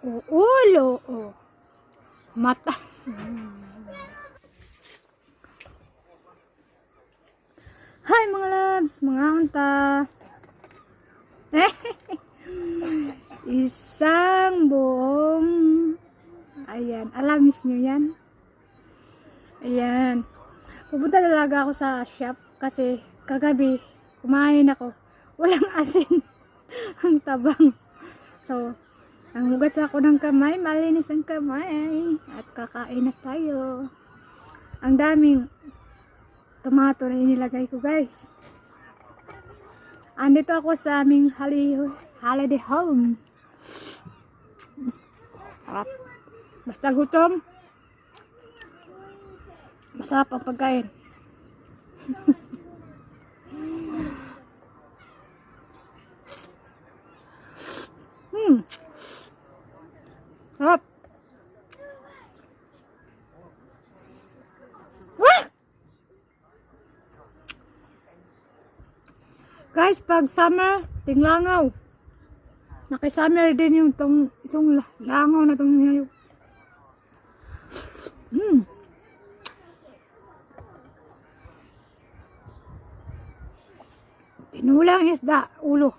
O ulo. O. Mata. Hi mga loves, mga anta. Isang buong Ayan, alamis nyo yan. Ayan. Pupunta talaga ako sa shop kasi kagabi kumain ako. Walang asin. ang tabang. So, ang hugas ako ng kamay, malinis ang kamay. At kakain na tayo. Ang daming tomato na inilagay ko guys. Andito ako sa aming holiday home. Sarap. Basta gutom. Masarap ang pagkain. hmm. Sarap. Ah! Guys, pag summer, tinglangaw. Nakisummer din yung tong, itong la- langaw na itong ngayon. Hmm. Tinulang isda, ulo.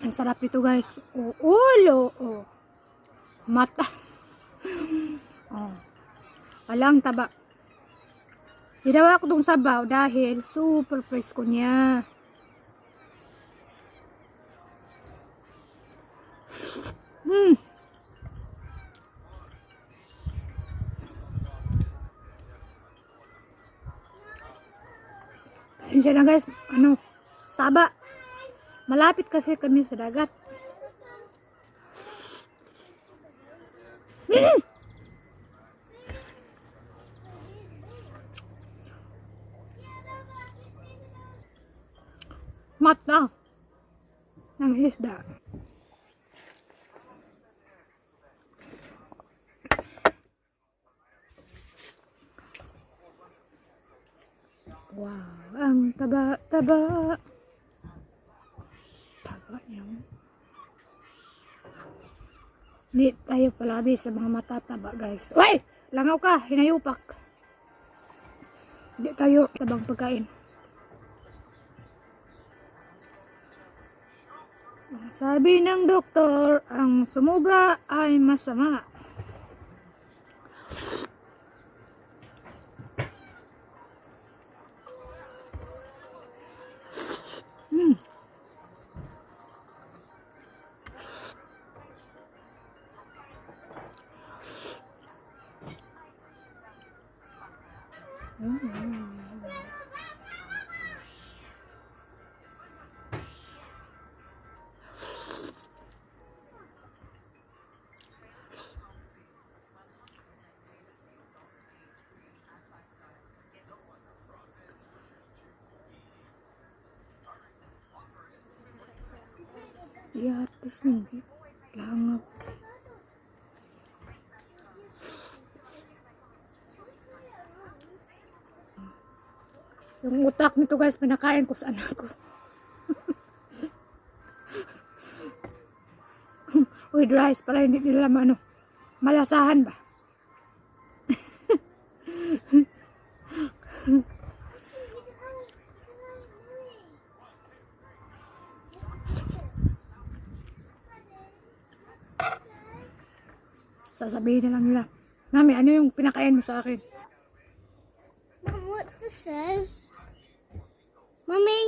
Ang sarap ito guys. Ulo. O. Mata. Oh. Walang taba. Ginawa ko itong sabaw dahil super presko niya. Hmm. Pasensya na guys, ano, saba. Malapit kasi kami sa dagat. Mata ng isda. Wow, ang taba, taba. Niya. Hindi tayo palabi sa mga matataba, guys. Uy! Langaw ka, hinayupak. Hindi tayo tabang pagkain. Sabi ng doktor, ang sumubra ay masama. Hmm. Yatis nih. Langaw. Yung utak nito guys, pinakain ko sa anak ko. With rice para hindi nila ano, malasahan ba? Sasabihin na lang nila, Mami, ano yung pinakain mo sa akin? Mom, what's this says? Mommy,